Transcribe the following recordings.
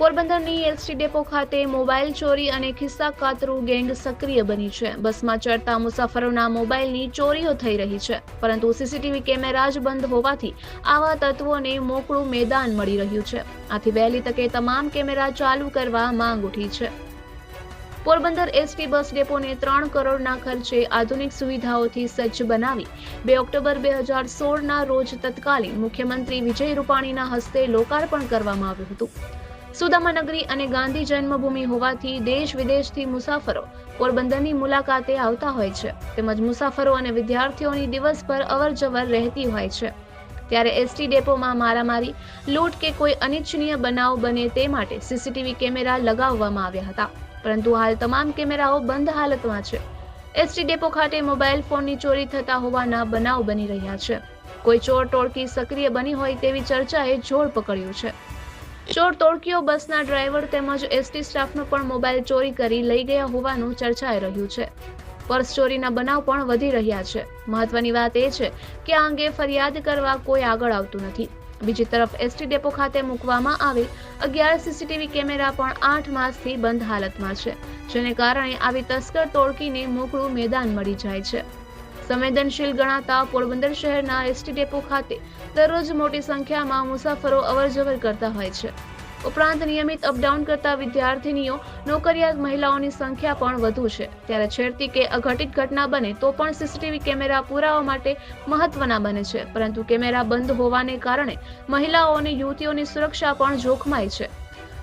પોરબંદરની ST depot ખાતે mobile ચોરી અને ખિસ્સા કાતરું ગેંગ સક્રિય બની છે. બસમાં ચડતા મુસાફરોના મોબાઈલની ચોરીઓ થઈ રહી છે. પરંતુ સીસીટીવી કેમેરા જ બંધ હોવાથી આવા તત્વોને મોકળું મેદાન મળી રહ્યું છે. આથી વહેલી તકે તમામ કેમેરા ચાલુ કરવા માંગ ઉઠી છે. પોરબંદર એસટી બસ ડેપોને ત્રણ કરોડના ખર્ચે આધુનિક સુવિધાઓથી સજ્જ બનાવી બે ઓક્ટોબર બે હજાર સોળના રોજ તત્કાલીન મુખ્યમંત્રી વિજય રૂપાણીના હસ્તે લોકાર્પણ કરવામાં આવ્યું હતું. સુદામાનગરી અને ગાંધી જન્મભૂમિ હોવાથી દેશ વિદેશથી મુસાફરો પોરબંદરની મુલાકાતે આવતા હોય છે. તેમજ મુસાફરો અને વિદ્યાર્થીઓની દિવસભર અવરજવર રહેતી હોય છે. ત્યારે એસટી ડેપોમાં મારામારી, લૂંટ કે કોઈ અનિચ્છનીય બનાવ બને તે માટે સીસીટીવી કેમેરા લગાવવામાં આવ્યા હતા. પરંતુ હાલ તમામ કેમેરાઓ બંધ હાલતમાં છે. એસટી ડેપો ખાતે મોબાઈલ ફોનની ચોરી થતા હોવાના બનાવ બની રહ્યા છે. કોઈ ચોર ટોળકી સક્રિય બની હોય તેવી ચર્ચાએ જોર પકડ્યું છે. ચોર ટોળકીઓ બસના ડ્રાઈવર તેમજ એસટી સ્ટાફનો પણ મોબાઈલ ચોરી કરી લઈ ગયા હોવાનું ચર્ચાઈ રહ્યું છે. પર્સ ચોરીના બનાવ પણ વધી રહ્યા છે. મહત્વની વાત એ છે કે આ અંગે ફરિયાદ કરવા કોઈ આગળ આવતું નથી. બીજી તરફ એસટી ડેપો ખાતે મૂકવામાં આવેલ અગિયાર સીસીટીવી કેમેરા પણ આઠ માસથી બંધ હાલતમાં છે, જેને કારણે આવી તસ્કર ટોળકીને મોકળું મેદાન મળી જાય છે. સંવેદનશીલ ગણાતા પોરબંદર શહેરના એસટી ડેપો ખાતે દરરોજ મોટી સંખ્યામાં મુસાફરો અવરજવર કરતા હોય છે. ઉપરાંત નિયમિત અપડાઉન કરતા વિદ્યાર્થીનીઓ, નોકરિયાત મહિલાઓની સંખ્યા પણ વધુ છે. ત્યારે છેડતી કે અઘટિત ઘટના બને તો પણ સીસીટીવી કેમેરા પુરાવા માટે મહત્વના બને છે. પરંતુ કેમેરા બંધ હોવાને કારણે મહિલાઓ અને યુવતીઓની સુરક્ષા પણ જોખમાય છે.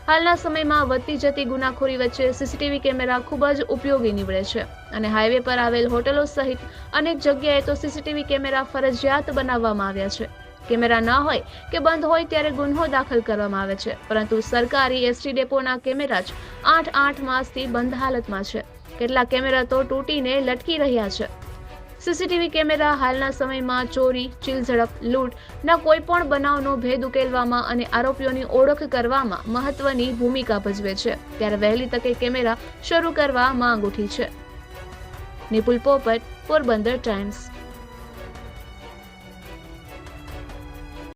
હાલના સમયમાં વધતી જતી ગુનાખોરી વચ્ચે સીસીટીવી કેમેરા ખૂબ જ ઉપયોગી નીવડે છે અને હાઈવે પર આવેલ હોટલો સહિત અનેક જગ્યાએ તો સીસીટીવી કેમેરા ફરજિયાત બનાવવામાં આવ્યા છે. કેમેરા ન હોય કે બંધ હોય ત્યારે ગુન્હો દાખલ કરવામાં આવે છે, પરંતુ સરકારી એસટી ડેપોના કેમેરા જ આઠ આઠ માસથી બંધ હાલતમાં છે. કેટલા કેમેરા તો તૂટીને લટકી રહ્યા છે. સીસીટીવી કેમેરા હાલના સમયમાં ચોરી, ચીલઝડપ લૂંટના કોઈ પણ બનાવનો ભેદ ઉકેલવામાં અને આરોપીઓની ઓળખ કરવામાં મહત્વની ભૂમિકા ભજવે છે. ત્યારે વહેલી તકે કેમેરા શરૂ કરવા માંગ ઉઠી છે. નિપુલ પોપટ, પોરબંદર ટાઈમ્સ.